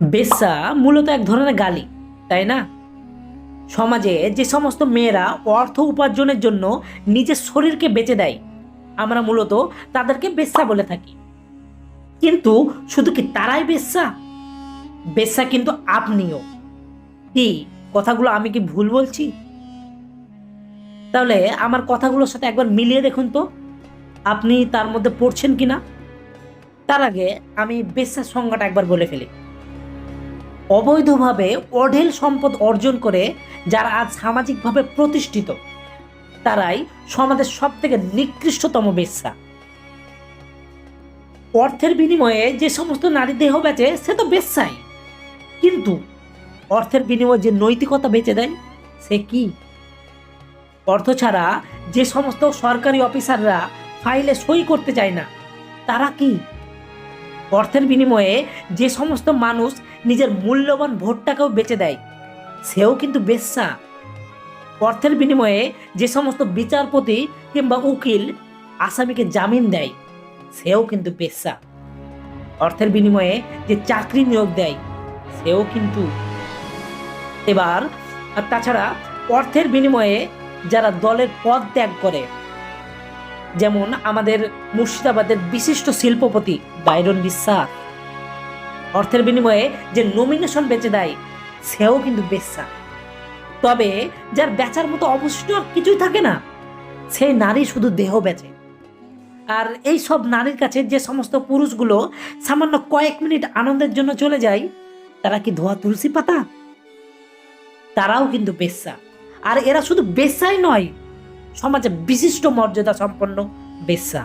বেশ্যা মূলত এক ধরনের গালি, তাই না? সমাজে যে সমস্ত মেয়েরা অর্থ উপার্জনের জন্য নিজের শরীরকে বেচে দেয়, আমরা মূলত তাদেরকে বেশ্যা বলে থাকি। কিন্তু শুধু কি তারাই বেশ্যা? বেশ্যা কিন্তু আপনিও। কি, কথাগুলো আমি কি ভুল বলছি? তাহলে আমার কথাগুলোর সাথে একবার মিলিয়ে দেখুন তো, আপনি তার মধ্যে পড়ছেন কি না তার আগে আমি বেশ্যার সংজ্ঞাটা একবার বলে ফেলি। অবৈধভাবে অঢেল সম্পদ অর্জন করে যারা আজ সামাজিকভাবে প্রতিষ্ঠিত, তারাই সমাজের সব থেকে নিকৃষ্টতম বেশ্যা অর্থের বিনিময়ে যে সমস্ত নারী দেহ বেচে, সে তো বেশ্যাই কিন্তু অর্থের বিনিময়ে যে নৈতিকতা বেচে দেয়, সে কি? অর্থ ছাড়া যে সমস্ত সরকারি অফিসাররা ফাইলে সই করতে চায় না, তারা কি? অর্থের বিনিময়ে যে সমস্ত মানুষ নিজের মূল্যবান ভোটটাকেও বেচে দেয়। সেও কিন্তু বেশ্যা। অর্থের বিনিময়ে যে সমস্ত বিচারপতি কিংবা উকিল আসামিকে জামিন দেয়, সেও কিন্তু বেশ্যা। অর্থের বিনিময়ে যে চাকরি নিয়োগ দেয়, সেও কিন্তু এবার, আর তাছাড়া অর্থের বিনিময়ে যারা দলের পদ ত্যাগ করে, যেমন আমাদের মুর্শিদাবাদের বিশিষ্ট শিল্পপতি বাইরন বিশ্বাস অর্থের বিনিময়ে যে নমিনেশন বেচে দেয়, সেও কিন্তু বেশ্যা তবে যার বেচার মতো অবশিষ্ট কিছুই থাকে না সেই নারী শুধু দেহ বেচে। আর এই সব নারীর কাছে যে সমস্ত পুরুষগুলো সামান্য কয়েক মিনিট আনন্দের জন্য চলে যায়, তারা কি ধোয়া তুলসী পাতা? তারাও কিন্তু বেশ্যা আর এরা শুধু বেশ্যাই নয়, সমাজে বিশিষ্ট মর্যাদা সম্পন্ন বেশ্যা